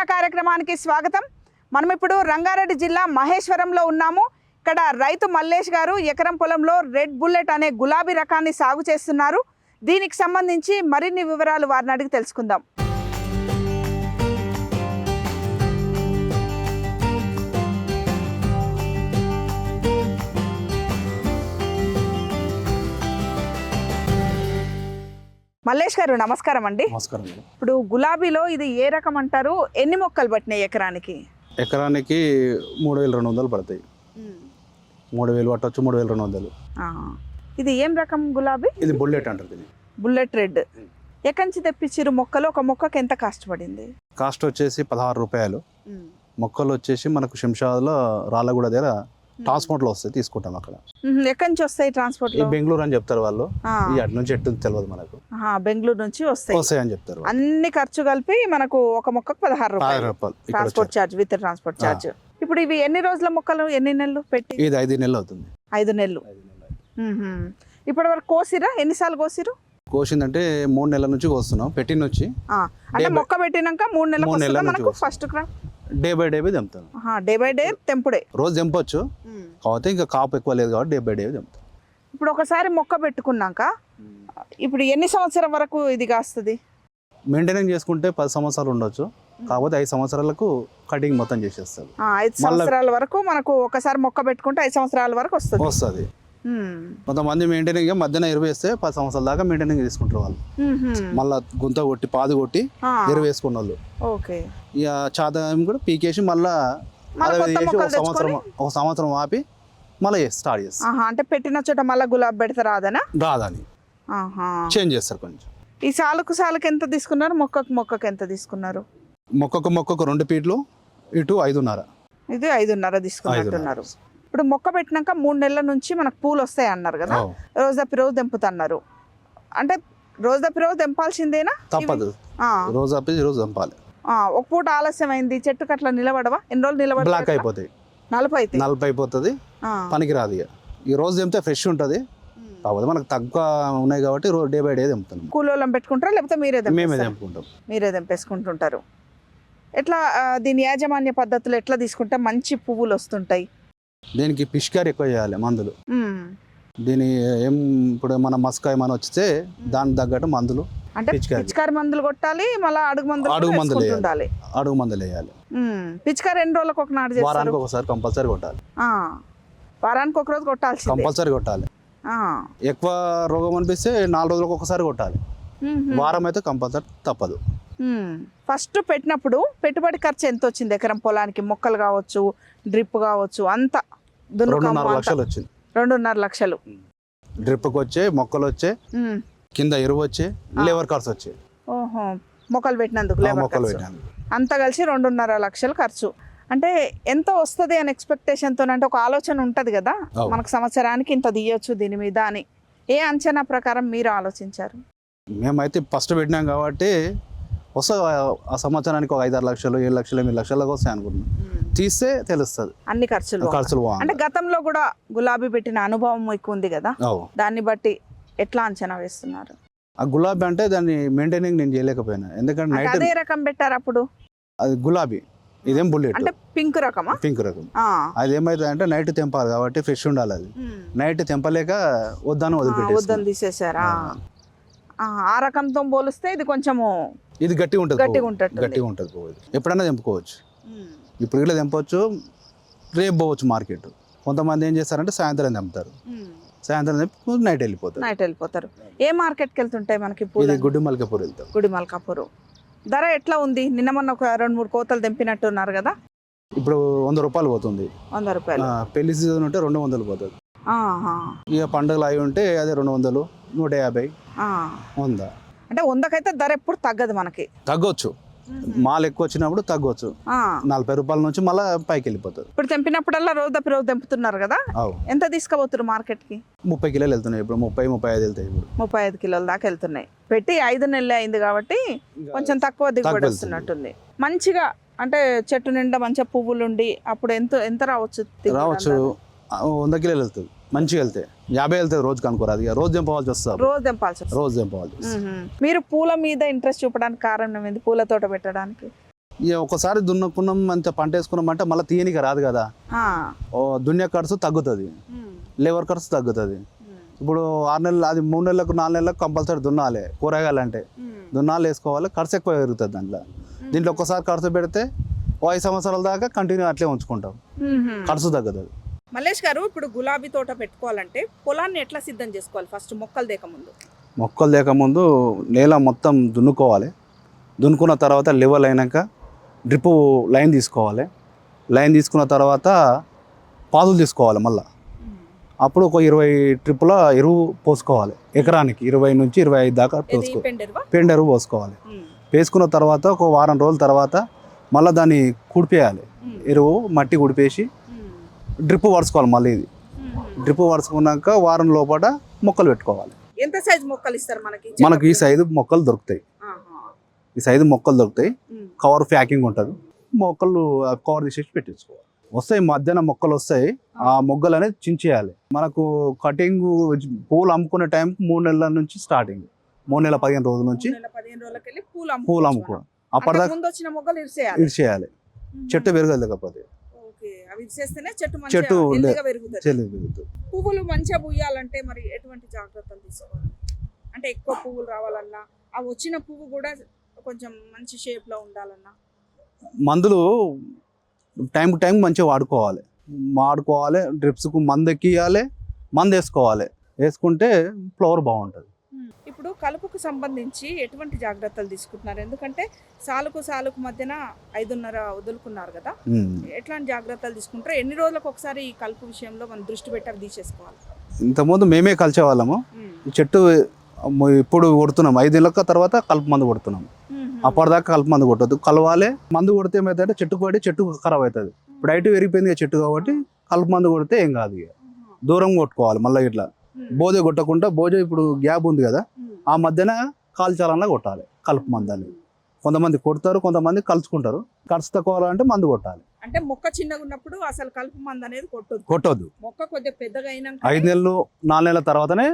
దసరా కార్యక్రమానికి స్వాగతం. మనం ఇప్పుడు రంగారెడ్డి జిల్లా మహేశ్వరంలో ఉన్నాము. ఇక్కడ రైతు మల్లేష్ గారు ఎకరం పొలంలో రెడ్ బుల్లెట్ అనే గులాబీ రకాన్ని సాగు చేస్తున్నారు. దీనికి సంబంధించి మరిన్ని వివరాలు వారిని అడిగి తెలుసుకుందాం. మల్లేష్ గారు నమస్కారం అండి. నమస్కారం ఇప్పుడు గులాబీలో ఇది ఏ రకం అంటారు? ఎన్ని మొక్కలు పట్టినాయి ఎకరానికి? ఎకరానికి మూడు వేల రెండు వందలు పడతాయి. మూడు వేలు పట్టవచ్చు మూడు వేల రెండు వందలు. ఇది ఏం రకం గులాబీ? ఇది బుల్లెట్ అంటారు దీన్ని. Bullet red. ఎక్కడి నుంచి తెప్పించారు మొక్కలు? ఒక మొక్కకి ఎంత కాస్ట్ పడింది? కాస్ట్ వచ్చేసి పదహారు రూపాయలు. మొక్కలు వచ్చేసి మనకు శంషాద్లో రాళ్ళగూడ దగ్గర ట్రాన్స్పోర్ట్లో వస్తాయి తీసుకుంటాం అక్కడ. ఎక్కడి నుంచి వస్తాయి ట్రాన్స్పోర్ట్ ఈ లో బెంగళూరు అని చెప్తారు వాళ్ళు. ఈ అటు నుంచి ఎట్టు తెలియదు మనకు. బెంగళూరు నుంచి వస్తాయి. వస్తాయి అని చెప్తారు. అన్ని ఖర్చు కలిపి మనకు ఒక మొక్కకు పదహారు రూపాయలు. Transport. Charge with transport charge. ఇప్పుడు ఇవి ఎన్ని రోజుల మొక్కలు ఎన్ని నెలలు పెట్టి? ఇది ఐదు నెలలు అవుతుంది. ఐదు నెలలు. ఇప్పటి వరకు కోసిరా? ఎన్నిసార్లు కోసిరు? కోసిందంటే మూడు నెలల నుంచి కోస్తున్నాం పెట్టిన ఆ, అంటే మొక్క పెట్టినాక మూడు నెలల నుంచి మనకు. First crop day by day తెంపుతాను. Day by day తెంపుడే. రోజు తెంపొచ్చు. కాకపోతే ఇంకా కాపు ఎక్కువ లేదు కాబట్టి డే బై డే తెంపుతాం. ఇప్పుడు ఒకసారి మొక్క పెట్టుకున్నాక ఇప్పుడు ఎన్ని సంవత్సరం వరకు ఇది కాస్తుంది? మెయింటెనెన్స్ చేసుకుంటే పది సంవత్సరాలు ఉండొచ్చు. కాకపోతే ఐదు సంవత్సరాలకు కటింగ్ మొత్తం చేసేస్తారు. ఐదు సంవత్సరాల వరకు మనకు ఒకసారి మొక్క పెట్టుకుంటే ఐదు సంవత్సరాల వరకు వస్తుంది. వస్తుంది. కొంతమంది మెయింటెనింగ్ మధ్యన ఎరువు వేస్తే పది సంవత్సరాల దాకా మెయింటెనింగ్ తీసుకుంటారు వాళ్ళు. మ్మ్. మళ్ళీ గుంత కొట్టి పాదు కొట్టి ఆ, ఎరువు వేసుకున్న వాళ్ళు. ఓకే ఇక చాదం కూడా పీకేసి మళ్ళా చేసి ఒక సంవత్సరం ఒక సంవత్సరం ఆపి మళ్ళీ స్టార్ట్ చేస్తారు. అంటే పెట్టిన చోట మళ్ళీ గులాబీ అదనా రాదని? ఆహా. చేంజ్ చేస్తారు కొంచెం. ఈ సాలుకు సాలుకు ఎంత తీసుకున్నారు? మొక్కకు మొక్కకు ఎంత తీసుకున్నారు? మొక్కకు మొక్కకు రెండు ఫీట్లు ఇటు ఐదున్నర. ఇది ఐదున్నర తీసుకున్నట్టున్నారు. ఇప్పుడు మొక్క పెట్టినాక మూడు నెలల నుంచి మనకు పూలు వస్తాయి అన్నారు కదా. రోజు తప్పి రోజు అంటే రోజు తప్పి రోజు తెంపాల్సిందేనా? తప్పదు. రోజు ఆపి రోజు చంపాలి ఆ, ఒక పూట ఆలస్యం అయింది చెట్టుకు అట్లా నిలబడవా? ఎన్ని రోజులు నిలబడ బ్లాక్ అయిపోతాయి. అయితే నలుపు అయిపోతుంది ఆ. పనికి రాదు ఇక. ఈ రోజు తెంపితే ఫ్రెష్ ఉంటుంది. కాకపోతే మనకు తక్కువ ఉన్నాయి కాబట్టి రో డే బై డే తెంపుతాం. కూలోళ్ళం పెట్టుకుంటారా? లేకపోతే మీరే మేమే? తెంపుకుంటాం. మీరే తెంపేసుకుంటుంటారు. ఎట్లా దీని యాజమాన్య పద్ధతులు ఎట్లా తీసుకుంటే మంచి పువ్వులు వస్తుంటాయి? దీనికి పిష్కారి ఎక్కువ చేయాలి మందులు. దీని ఏం ఇప్పుడు మన మస్కాయ మన వచ్చితే దానికి తగ్గట్టు మందులు అంటే పిచికారి. మందులు కొట్టాలి మళ్ళీ అడుగు మందులు అడుగు మందులు. ఉండాలి అడుగు మందులు వేయాలి. పిచికారి ఎన్ని రోజులకు ఒక నాడు వారానికి ఒకసారి కంపల్సరీ కొట్టాలి. వారానికి ఒక రోజు కొట్టాల్సిందే కంపల్సరీ కొట్టాలి. ఎక్కువ రోగం అనిపిస్తే నాలుగు రోజులకు ఒకసారి కొట్టాలి. వారం అయితే కంపల్సరీ తప్పదు. ఫస్ట్ పెట్టినప్పుడు పెట్టుబడి ఖర్చు ఎంత వచ్చింది ఎకరం పొలానికి మొక్కలు కావచ్చు డ్రిప్ కావచ్చు అంత రెండున్నర. లక్షలు వచ్చింది. రెండున్నర లక్షలు. డ్రిప్కి వచ్చే మొక్కలు వచ్చే. కింద ఎరువు వచ్చే లేబర్ కార్డ్స్ వచ్చే ఓహో మొక్కలు పెట్టినందుకు మొక్కలు ఖర్చు. పెట్టాను అంతా కలిసి రెండున్నర లక్షలు ఖర్చు. అంటే ఎంత వస్తుంది అని ఎక్స్పెక్టేషన్తో అంటే ఒక ఆలోచన ఉంటుంది కదా. మనకు సంవత్సరానికి ఇంత తీయొచ్చు దీని మీద అని. ఏ అంచనా ప్రకారం మీరు ఆలోచించారు? మేమైతే ఫస్ట్ పెట్టినాం కాబట్టి వస్తా ఆ సంవత్సరానికి ఒక ఐదారు లక్షలు ఏడు లక్షలు ఎనిమిది లక్షలకు వస్తాయి అనుకుంటున్నాం. తీస్తే తెలుస్తుంది. అన్ని ఖర్చులు ఖర్చులు అంటే గతంలో కూడా గులాబీ పెట్టిన అనుభవం మీకు ఉంది కదా. దాన్ని బట్టి ఎట్లా అంచనా వేస్తున్నారు? ఆ గులాబీ అంటే దాన్ని మెయింటైనింగ్ నేను చేయలేకపోయినా. ఎందుకంటే నైట్ అదే రకం పెట్టారు అప్పుడు? అది గులాబీ. ఇదేం బుల్లెట్. అంటే పింక్ రకమా? పింక్ రకం. అది ఏమైతుంది అంటే నైట్ తెంపాలి కాబట్టి ఫ్రెష్ ఉండాలి అది. నైట్ తెంపలేక వద్దాను ఆ, వద్దని తీసేసారా ఆ. రకంతో పోలిస్తే ఇది కొంచెము ఇది గట్టిగా ఉంటుంది గట్టిగా. ఉంటుంది గట్టిగా ఉంటుంది పువ్వు ఇది. ఎప్పుడైనా తెంపుకోవచ్చు. ఇప్పుడు ఇట్లా తెంపవచ్చు రేపు పోవచ్చు మార్కెట్. కొంతమంది ఏం చేస్తారంటే సాయంత్రం తెంపుతారు. సాయంత్రం తెంపి నైట్ వెళ్ళిపోతారు. నైట్ వెళ్ళిపోతారు. ఏ మార్కెట్కి వెళ్తుంటాయి మనకి ఇది పూలు గుడ్డి మల్కపూర్ వెళ్తాం. గుడి మల్కాపూర్. ధర ఎట్లా ఉంది? నిన్న మొన్న ఒక రెండు మూడు కోతలు తెంపినట్టున్నారు కదా? ఇప్పుడు వంద రూపాయలు పోతుంది. వంద రూపాయలు. పెళ్ళి సీజన్ ఉంటే రెండు వందలు పోతుంది. ఇక పండుగలు అవి ఉంటే అదే రెండు వందలు. నూట యాభై ఆ. వంద. అంటే వందకైతే ధర ఎప్పుడు తగ్గదు మనకి. తగ్గొచ్చు. మాల్ ఎక్కువ వచ్చినప్పుడు తగ్గొచ్చు. ఆ. నలభై రూపాయల నుంచి మళ్ళీ పైకి వెళ్ళిపోతుంది ఇప్పుడు తెంపినప్పుడల్లా రోజు తప్పి రోజు తెంపుతున్నారు కదా? ఎంత తీసుకుపోతున్నారు మార్కెట్కి? ముప్పై కిలోలు వెళ్తున్నాయి ఇప్పుడు. ముప్పై ముప్పై ఐదు వెళ్తాయి ఇప్పుడు. ముప్పై ఐదు కిలోల దాకా వెళ్తున్నాయి. పెట్టి ఐదు నెలలు అయింది కాబట్టి కొంచెం తక్కువ దిగుబడి. వస్తున్నట్టుంది. మంచిగా అంటే చెట్టు నిండా మంచిగా పువ్వులు ఉండి అప్పుడు ఎంత ఎంత రావచ్చు రావచ్చు. వంద కిలోలు వెళ్తుంది. మంచిగా వెళ్తాయి యాభై రోజుకి ఇక రోజు వస్తుంది. రోజు తెంపాల్సి వస్తుంది. రోజు తెంపవాల్సి వస్తుంది. మ్మ్. మీరు పూల మీద ఇంట్రెస్ట్ చూపడానికి కారణం ఏంది? పూల తోట పెట్టడానికి? ఇక ఒకసారి దున్నుకున్నాం అంత పంట వేసుకున్నాం అంటే మళ్ళీ తీయనికి రాదు కదా. దున్నే ఖర్చు తగ్గుతుంది. లేబర్ ఖర్చు తగ్గుతుంది. ఇప్పుడు ఆరు నెలలు అది మూడు నెలలకు నాలుగు నెలలకు కంపల్సరీ దున్నాలి కూరగాయలు అంటే. దున్నాలు వేసుకోవాలి ఖర్చు ఎక్కువ పెరుగుతుంది దాంట్లో. దీంట్లో ఒక్కసారి ఖర్చు పెడితే ఓ ఐదు సంవత్సరాల దాకా కంటిన్యూ అట్లే ఉంచుకుంటాం. ఖర్చు తగ్గుతుంది. మల్లేష్ గారు ఇప్పుడు గులాబీ తోట పెట్టుకోవాలంటే పొలాన్ని ఎట్లా సిద్ధం చేసుకోవాలి? ఫస్ట్ మొక్కలు దేక ముందు. మొక్కలు లేకముందు నేల మొత్తం దున్నుకోవాలి. దున్నుకున్న తర్వాత లెవెల్ అయినాక డ్రిప్ లైన్ తీసుకోవాలి. లైన్ తీసుకున్న తర్వాత పాదులు తీసుకోవాలి మళ్ళీ. అప్పుడు ఒక ఇరవై ట్రిప్పుల ఎరువు పోసుకోవాలి. ఎకరానికి ఇరవై నుంచి ఇరవై ఐదు దాకా ఇది పోసుకో పెండెరువా? పెండ ఎరువు పోసుకోవాలి. వేసుకున్న తర్వాత ఒక వారం రోజుల తర్వాత మళ్ళీ దాన్ని కుడిపేయాలి. ఎరువు మట్టి కుడిపేసి. డ్రిప్ పరుచుకోవాలి మళ్ళీ ఇది. డ్రిప్ పరుచుకున్నాక వారం లోపల మొక్కలు పెట్టుకోవాలి. ఎంత సైజ్ మొక్కలు ఇస్తారు మనకి? మనకి ఈ సైజు మొక్కలు దొరుకుతాయి. ఈ సైజు మొక్కలు దొరుకుతాయి. కవర్ ప్యాకింగ్ ఉంటుంది. మొక్కలు కవర్ తీసేసి పెట్టించుకోవాలి. వస్తాయి మధ్యాహ్నం మొక్కలు వస్తాయి. ఆ. మొగ్గలు అనేది చించేయాలి. మనకు కటింగ్ పూలు అమ్ముకునే టైంకి మూడు నెలల నుంచి స్టార్టింగ్. మూడు నెలల పదిహేను రోజుల నుంచి పూలు అమ్ముకోవడం. అప్పటిదాకా ఇడిచేయాలి చెట్టు పెరగదు లేకపోతే. అవి ఇరిసేస్తేనే చెట్టు చెట్టు పెరుగుతుంది. పువ్వులు మంచిగా పూయాలంటే మరి ఎటువంటి జాగ్రత్తలు తీసుకోవాలి? అంటే ఎక్కువ పువ్వులు రావాలన్నా ఆ వచ్చిన పువ్వు కూడా కొంచెం మంచి షేప్లో ఉండాలన్నా? మందులు టైం టు టైం మంచిగా వాడుకోవాలి. వాడుకోవాలి డ్రిప్స్కు మందు ఎక్కియాలి మందు వేసుకోవాలి. వేసుకుంటే ఫ్లవర్ బాగుంటుంది. కలుపుకు సంబంధించి ఎటువంటి జాగ్రత్తలు తీసుకుంటున్నారు? ఎందుకంటే సాలుకు సాలుకు మధ్యన ఐదున్నర వదులుకున్నారు కదా. ఎట్లాంటి జాగ్రత్తలు తీసుకుంటారు? ఎన్ని రోజులకు ఒకసారి ఈ కలుపు విషయంలో మనం దృష్టి పెట్టి అవి తీసేసుకోవాలి? ఇంతకుముందు మేమే కలిసే వాళ్ళము చెట్టు ఇప్పుడు కొడుతున్నాం? ఐదేళ్ళక తర్వాత కలుపు మందు కొడుతున్నాం. అప్పటిదాకా కలుపు మందు కొట్టద్దు. కలవాలి. మందు కొడితే ఏమవుతుందంటే చెట్టు పడి చెట్టు ఖరాబ్ అవుతుంది. ఇప్పుడు హైట్ పెరిగిపోయింది చెట్టు కాబట్టి కలుపు మందు కొడితే ఏం కాదు ఇక. దూరం కొట్టుకోవాలి మళ్ళీ ఇట్లా. బోజే కొట్టకుండా బోజే ఇప్పుడు గ్యాప్ ఉంది కదా. ఆ మధ్యన కాల్చాలన్నా కొట్టాలి కలుపు మందు అని కొంతమంది కొడతారు కొంతమంది కలుసుకుంటారు ఖర్చు తక్కువ మందు కొట్టాలి. అంటే మొక్క చిన్నగా ఉన్నప్పుడు అసలు కలుపు మందు అనేది కొట్టొద్దు. కొట్టొద్దు. మొక్క కొద్దిగా పెద్దగా అయినాక ఐదు నెలలు నాలుగు నెలల తర్వాతనే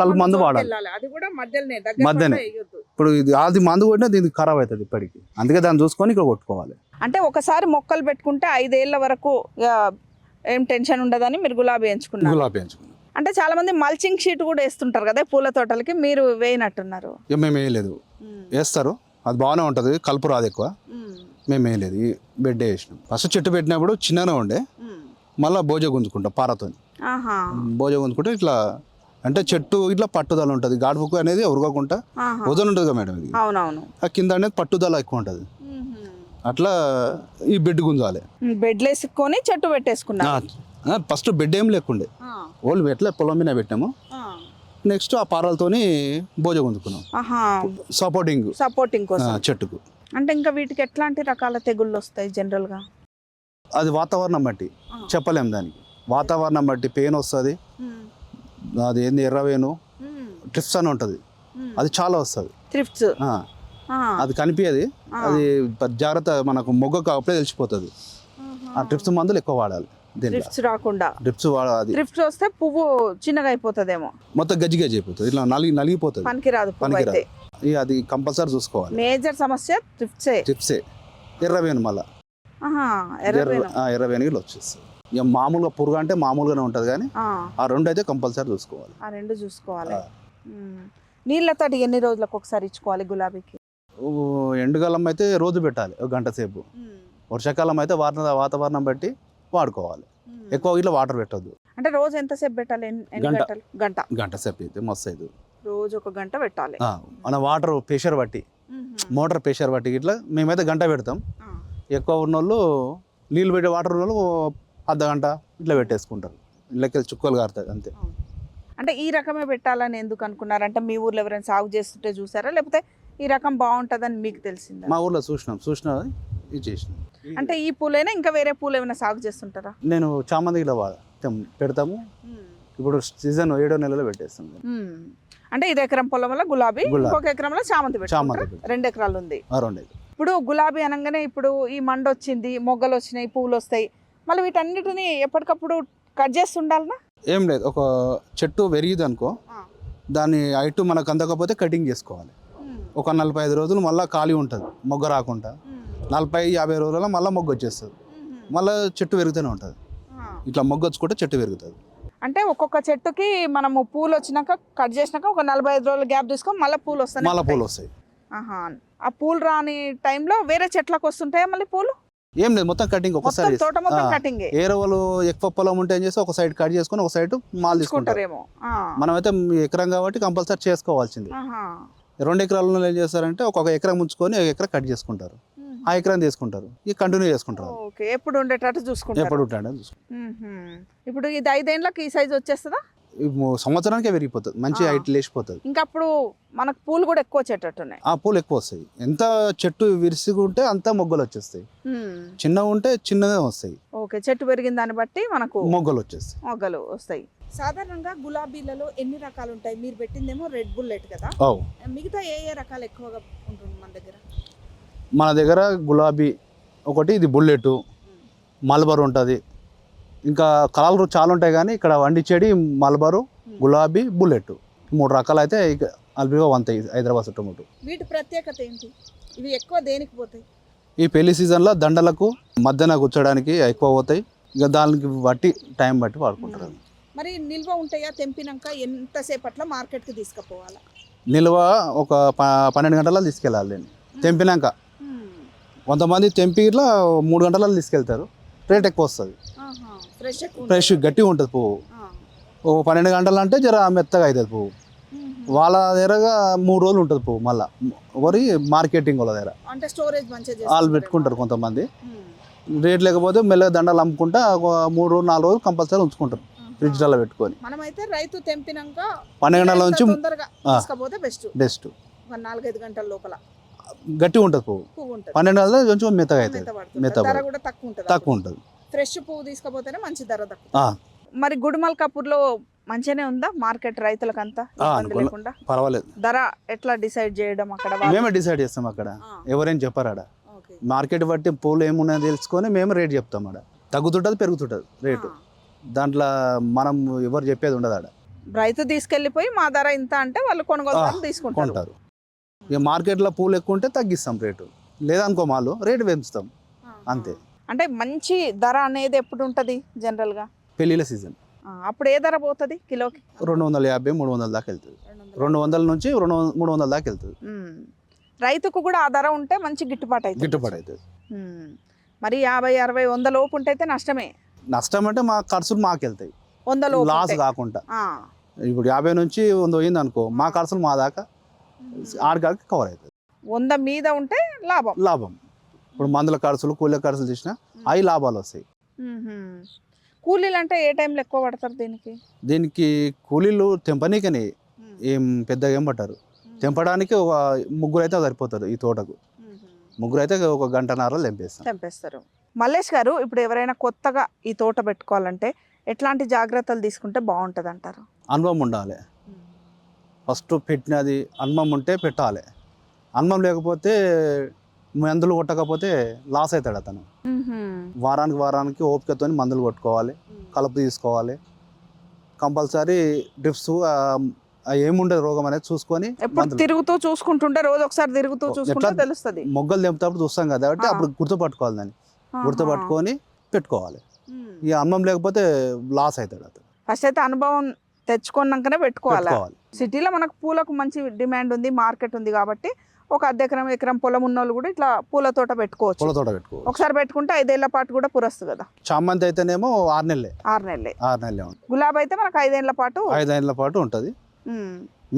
కలుపు మందు వాడాలి. అది కూడా మధ్యలోనే మధ్యనే. ఇప్పుడు ఇది అది మందు కొట్టినా దీనికి ఖరాబ్ అవుతుంది ఇప్పటికి. అందుకే దాన్ని చూసుకొని ఇక్కడ కొట్టుకోవాలి. అంటే ఒకసారి మొక్కలు పెట్టుకుంటే ఐదేళ్ళ వరకు ఇక ఏం టెన్షన్ ఉండదని మీరు గులాబీ ఎంచుకున్నారు. గులాబీ పెంచుకున్నాం అంటే చాలా మంది మల్చింగ్ షీట్ కూడా వేస్తుంటారు కదా పూల తోటలకి మీరు వేయనట్టున్నారు. మేము వేయలేదు. వేస్తారు. అది బాగానే ఉంటుంది కలుపు రాదు ఎక్కువ. మేము. వేయలేదు. ఈ బెడ్ వేసినాం. ఫస్ట్ చెట్టు పెట్టినప్పుడు చిన్నగా ఉండే. మళ్ళీ బోజ గుంజుకుంటాం పారతో బోజ గుంజుకుంటే ఇట్లా అంటే చెట్టు ఇట్లా పట్టుదల ఉంటుంది. గాడుపుకు అనేది ఉరగకుండా. వజన్ ఉంటుంది కదా మేడం ఇది. ఆ కింద అనేది పట్టుదల ఎక్కువ ఉంటుంది. అట్లా ఈ బెడ్ గుంజాలి. బెడ్లు వేసుకొని చెట్టు పెట్టేసుకున్నారు. ఫస్ట్ బెడ్ ఏం లేకుండే. ఓళ్ళు ఎట్లా పొలం మీద పెట్టాము. నెక్స్ట్ ఆ పారాలతోని బోజ గుంజుకున్నాం సపోర్టింగ్ సపోర్టింగ్ చెట్టుకు. అంటే ఇంకా వీటికి ఎట్లాంటి రకాల తెగుళ్ళు వస్తాయి జనరల్గా అది వాతావరణం బట్టి. చెప్పలేం దానికి. వాతావరణం బట్టి పెయిన్ వస్తుంది. అది ఏంది ఎర్రవేను ట్రిప్స్ అని ఉంటుంది. అది చాలా వస్తుంది. థ్రిఫ్ట్స్ అది కనిపించదు అది జాగ్రత్త మనకు మొగ్గకు అప్పుడే తెలిసిపోతుంది. ఆ ట్రిప్స్ మందులు ఎక్కువ వాడాలి. థ్రిఫ్ట్స్ రాకుండా. ట్రిప్స్ వాడాలి థ్రిఫ్ట్స్ వస్తే పువ్వు చిన్నగా అయిపోతుందేమో. మొత్తం గజ్జి గజ్జి అయిపోతుంది. ఇట్లా నలిగి నలిగిపోతుంది. పనికిరాదు పనికిరాదు. ఇక అది కంపల్సరీ చూసుకోవాలి. మేజర్ సమస్య థ్రిఫ్ట్సే ట్రిప్సే ఎర్రవేను మళ్ళీ ఎర్రవేను ఇట్లా వచ్చేస్తుంది. ఇక మామూలుగా పురుగు అంటే మామూలుగానే ఉంటుంది కానీ ఆ, రెండు అయితే కంపల్సరీ చూసుకోవాలి. ఆ రెండు చూసుకోవాలి. ఆ. ఉమ్. నీళ్ళతోటి ఎన్ని రోజులకు ఒకసారి ఇచ్చుకోవాలి గులాబీకి? ఎండాకాలం అయితే రోజు పెట్టాలి ఒక గంట సేపు. వర్షాకాలం అయితే వాతావరణం బట్టి వాడుకోవాలి. ఎక్కువ ఇట్లా వాటర్ పెట్టొద్దు. అంటే రోజు ఎంతసేపు పెట్టాలి? గంట. గంట. గంట సేపు అయితే మస్తు అవుతుంది రోజు ఒక గంట పెట్టాలి. మన వాటర్ ప్రెషర్ బట్టి మోటార్ ప్రెషర్ బట్టి ఇట్లా మేమైతే గంట పెడతాం. ఎక్కువ ఉన్న వాళ్ళు నీళ్ళు పెట్టే వాటర్ ఉన్న వాళ్ళు అర్ధ గంట ఇట్లా పెట్టేసుకుంటారు. ఇళ్ళకి చుక్కలు కారుతాయి అంతే. అంటే ఈ రకమే పెట్టాలని ఎందుకు అనుకున్నారు? అంటే మీ ఊర్లో ఎవరైనా సాగు చేస్తుంటే చూసారా? లేకపోతే ఈ రకం బాగుంటుందని మీకు తెలిసిందా? మా ఊర్లో చూసినాం. చూసినా. ఇది చేసినాం. అంటే ఈ పూలైనా ఇంకా వేరే పూలు ఏమైనా సాగు చేస్తుంటారా? నేను చామంతి ఇట్లా వాడ పెడతాము. ఇప్పుడు సీజన్ ఏడో నెలలో పెట్టేస్తాం ఉమ్. అంటే ఇది ఎకరం పొలంలో గులాబీ. ఇంకొక ఎకరంలో చామంతి చామంతి. రెండు ఎకరాలు ఉంది ఇప్పుడు గులాబీ అనగానే ఇప్పుడు ఈ మండ వచ్చింది మొగ్గలు వచ్చినాయి పువ్వులు వస్తాయి. మళ్ళీ వీటన్నిటిని ఎప్పటికప్పుడు కట్ చేస్తుండాలనా ఏం లేదు. ఒక చెట్టు పెరిగిది అనుకో దాని హైట్ మనకు అందకపోతే కటింగ్ చేసుకోవాలి. ఒక నలభై ఐదు రోజులు మళ్ళీ ఖాళీ ఉంటుంది మొగ్గ రాకుండా. నలభై యాభై రోజుల మళ్ళీ మొగ్గు వచ్చేస్తుంది. మళ్ళీ చెట్టు పెరుగుతూనే ఉంటుంది. ఇట్లా మొగ్గు వచ్చుకుంటే చెట్టు పెరుగుతుంది. అంటే ఒక్కొక్క చెట్టుకి మనము పూలు వచ్చినాక కట్ చేసినాక ఒక నలభై ఐదు రోజులు గ్యాప్ తీసుకొని మళ్ళీ పూలు వస్తాయి మళ్ళీ పూలు వస్తాయి. ఆ పూలు రాని టైంలో వేరే చెట్లకు వస్తుంటాయా మళ్ళీ పూలు? ఏం లేదు మొత్తం కటింగ్ ఒకసారి తోట మొత్తం. కటింగ్. ఏ రోజులు ఎక్కువ పొలం ఉంటే ఏం చేస్తే ఒక సైడ్ కట్ చేసుకొని ఒక సైడ్ మాల్ తీసుకుంటారు. తీసుకుంటారేమో. మనమైతే ఎకరం కాబట్టి కంపల్సరీ చేసుకోవాల్సింది. రెండు ఎకరాలలో ఏం చేస్తారంటే ఒక్కొక్క ఎకరం ఉంచుకొని ఒక ఎకరం కట్ చేసుకుంటారు. ఆ ఎకరం తీసుకుంటారు. ఇక కంటిన్యూ చేసుకుంటారు. ఓకే ఎప్పుడు ఉండేటట్టు చూసుకుంటారు. ఎప్పుడు ఉంటాడు మ్మ్హ్మ్. ఇప్పుడు ఇది ఐదేళ్ళకి ఈ సైజ్ వచ్చేస్తుందా? సంవత్సరానికే పెరిగిపోతుంది. మంచి ఆ. హైట్ లేచిపోతుంది. ఇంకా అప్పుడు మనకు పూలు కూడా ఎక్కువ వచ్చేటట్టున్నాయి. ఆ పూలు ఎక్కువ వస్తాయి. ఎంత చెట్టు విరిసిగుంటే అంత మొగ్గలు వచ్చేస్తాయి. మ్మ్. చిన్నగా ఉంటే చిన్నగా వస్తాయి. ఓకే చెట్టు పెరిగిన దాన్ని బట్టి మనకు మొగ్గలు వచ్చేస్తాయి. మొగ్గలు వస్తాయి. సాధారణంగా గులాబీలలో ఎన్ని రకాలు ఉంటాయి మీరు పెట్టిందేమో రెడ్ బుల్లెట్ కదా. ఓ మిగతా ఏ ఏ రకాలు ఎక్కువగా ఉంటుంది మన దగ్గర? మన దగ్గర గులాబీ ఒకటి ఇది బుల్లెట్ మల్బర్ ఉంటుంది. ఇంకా కలర్లు చాలా ఉంటాయి కానీ ఇక్కడ వండి చెడి మల్బరు గులాబీ బుల్లెట్. మూడు రకాలు అయితే అల్పిగా వంతాయి హైదరాబాద్ చుట్టుముట్టు. వీటి ప్రత్యేకత ఏంటి? ఇవి ఎక్కువ దేనికి పోతాయి? ఈ పెళ్ళి సీజన్లో దండలకు మధ్యన కూర్చోడానికి ఎక్కువ పోతాయి. ఇక దానికి బట్టి టైం బట్టి వాడుకుంటారు. మరి నిల్వ ఉంటాయా తెంపినాక ఎంతసేపట్లో మార్కెట్కి తీసుకుపోవాలా? నిల్వ ఒక ప- పన్నెండు గంటలలో తీసుకెళ్ళాలి దీన్ని తెంపినాక కొంతమంది తెంపి ఇట్లా మూడు గంటలలో తీసుకెళ్తారు. రేట్ ఎక్కువ వస్తుంది. ఫ్రెష్ గట్టిగా ఉంటుంది పువ్వు. ఓ పన్నెండు గంటలు అంటే జర మెత్తగా అవుతుంది పువ్వు. వాళ్ళ దగ్గరగా మూడు రోజులు ఉంటుంది పువ్వు మళ్ళీ. వరి మార్కెటింగ్ వాళ్ళ దగ్గర. అంటే స్టోరేజ్ మంచిగా వాళ్ళు పెట్టుకుంటారు కొంతమంది. రేట్ లేకపోతే మెల్లగా దండలు అమ్ముకుంటా ఒక మూడు రోజులు నాలుగు రోజులు కంపల్సరీ ఉంచుకుంటారు. ఫ్రిడ్జ్లలో పెట్టుకొని. మనమైతే రైతు తెంపినాక పన్నెండు గంటల నుంచి బెస్ట్ నాలుగైదు గంటల లోపల. గట్టిగా ఉంటుంది పువ్వు. పువ్వు ఉంటుంది. పన్నెండు గంటల కొంచెం మెత్తగా అవుతుంది మెత్త ధర. కూడా తక్కువ ఉంటుంది తక్కువ ఉంటుంది. ఫ్రెష్ పువ్వు తీసుకపోతేనే మంచి ధర తక్కువ. ఆ. మరి గుడిమల్ కపూర్లో మంచిగానే ఉందా మార్కెట్ అనుకూలం. లేకుండా? పర్వాలేదు. ధర ఎట్లా డిసైడ్ చేయడం అక్కడ? మేమే డిసైడ్ చేస్తాం అక్కడ. ఎవరేం చెప్పారు ఆడ. మార్కెట్ బట్టి పూలు ఏమున్నాయో తెలుసుకొని మేము రేట్ చెప్తాం ఆడ. తగ్గుతుంటుంది పెరుగుతుంటుంది రేటు. దాంట్లో మనం ఎవరు చెప్పేది ఉండదు ఆడ. రైతు తీసుకెళ్ళిపోయి మా ధర ఇంత అంటే వాళ్ళు కొనుగోలు తీసుకుంటారు. కొంటారు. ఇక మార్కెట్లో పూలు ఎక్కువ ఉంటే తగ్గిస్తాం రేటు. లేదనుకో మాలు రేటు పెంచుతాం. అంతే. అంటే మంచి ధర అనేది ఎప్పుడు ఉంటది జనరల్గా పెళ్ళిళ్ళ సీజన్. అప్పుడు ఏ ధర పోతుంది కిలోకి? రెండు వందల యాభై మూడు వందల దాకా వెళ్తుంది. రెండు వందల నుంచి రెండు మూడు వందల దాకా వెళ్తుంది. రైతుకు కూడా ఆ ధర ఉంటే మంచి గిట్టుబాటు అవుతుంది గిట్టుబాటు అవుతుంది. మరి యాభై అరవై వంద లోపు ఉంటే నష్టమే. నష్టం అంటే మా ఖర్చులు మాకు వెళ్తాయి. వంద లాస్. కాకుండా. ఇప్పుడు యాభై నుంచి వంద పోయింది అనుకో మా ఖర్చులు మా దాకా. ఆడికాడికి కవర్ అవుతుంది. వంద మీద ఉంటే లాభం. లాభం. ఇప్పుడు మందుల ఖర్చులు కూలీల ఖర్చులు తీసినా అవి లాభాలు వస్తాయి. కూలీలు అంటే ఏ టైంలో ఎక్కువ పడతారు దీనికి? దీనికి కూలీలు తెంపనీకని ఏం పెద్దగా ఏం పట్టారు. తెంపడానికి ఒక ముగ్గురు అయితే సరిపోతారు ఈ తోటకు. ముగ్గురు అయితే ఒక గంటన్నర తెంపేస్తాం. తెంపేస్తారు. మల్లేష్ గారు ఇప్పుడు ఎవరైనా కొత్తగా ఈ తోట పెట్టుకోవాలంటే ఎట్లాంటి జాగ్రత్తలు తీసుకుంటే బాగుంటుంది అంటారు అనుభవం ఉండాలి. ఫస్ట్ పెట్టినది అనుభవం ఉంటే పెట్టాలి. అనుభవం లేకపోతే మందులు కొట్టకపోతే లాస్ అవుతాడు అతను. వారానికి వారానికి ఓపికతో మందులు కొట్టుకోవాలి కలుపు తీసుకోవాలి. కంపల్సరీ డ్రిప్స్ ఏముండదు రోగం అనేది చూసుకొని తిరుగుతూ చూసుకుంటుంటే రోజు ఒకసారి తిరుగుతూ చూసుకుంటే తెలుస్తుంది. మొగ్గలు తెంపుతాప్పుడు చూస్తాం కదా కాబట్టి. అప్పుడు గుర్తుపట్టుకోవాలి దాన్ని. గుర్తుపట్టుకొని పెట్టుకోవాలి. ఇక అనుభవం లేకపోతే లాస్ అవుతాడు అతను. ఫస్ట్ అయితే అనుభవం తెచ్చుకున్నాకనే పెట్టుకోవాలి? సిటీలో మనకు పూలకు మంచి డిమాండ్ ఉంది మార్కెట్ ఉంది కాబట్టి ఒక అర్ధ ఎకరం ఎకరం పొలం ఉన్న వాళ్ళు కూడా ఇట్లా పూల తోట పెట్టుకోవచ్చు. పూల తోట పెట్టుకోవాలి ఒకసారి పెట్టుకుంటే ఐదేళ్ళ పాటు కూడా పురస్తుంది కదా. చామంతి అయితేనేమో ఆరు నెలలే. ఆరు నెలలే. ఆరు నెలలే గులాబీ అయితే మనకు ఐదేళ్ళ పాటు ఐదేళ్ళ పాటు ఉంటుంది.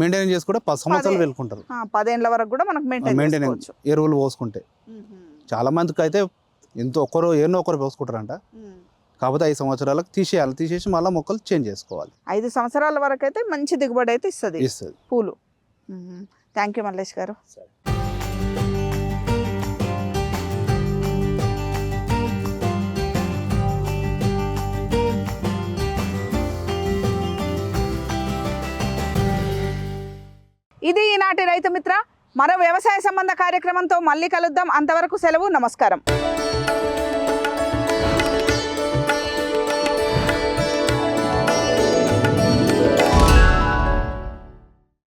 మెయింటైన్ చేసుకుంటే పది సంవత్సరాలు. వెళ్ళుకుంటారు పదేళ్ళ వరకు కూడా మనకు మెయింటైన్ మెయింటైన్ ఎరువులు పోసుకుంటే. చాలా మందికి అయితే ఎంతో ఒక్కరు ఎన్నో ఒకరు పోసుకుంటారంట. కాకపోతే ఐదు సంవత్సరాలకు తీసేయాలి. తీసేసి మళ్ళీ మొక్కలు చేంజ్ చేసుకోవాలి. ఐదు సంవత్సరాల వరకు అయితే మంచి దిగుబడి అయితే ఇస్తుంది. ఇస్తుంది. పూలు. థ్యాంక్ యూ మల్లేష్ గారు. ఇది ఈనాటి రైతు మిత్ర. మరో వ్యవసాయ సంబంధ కార్యక్రమంతో మళ్ళీ కలుద్దాం. అంతవరకు సెలవు నమస్కారం.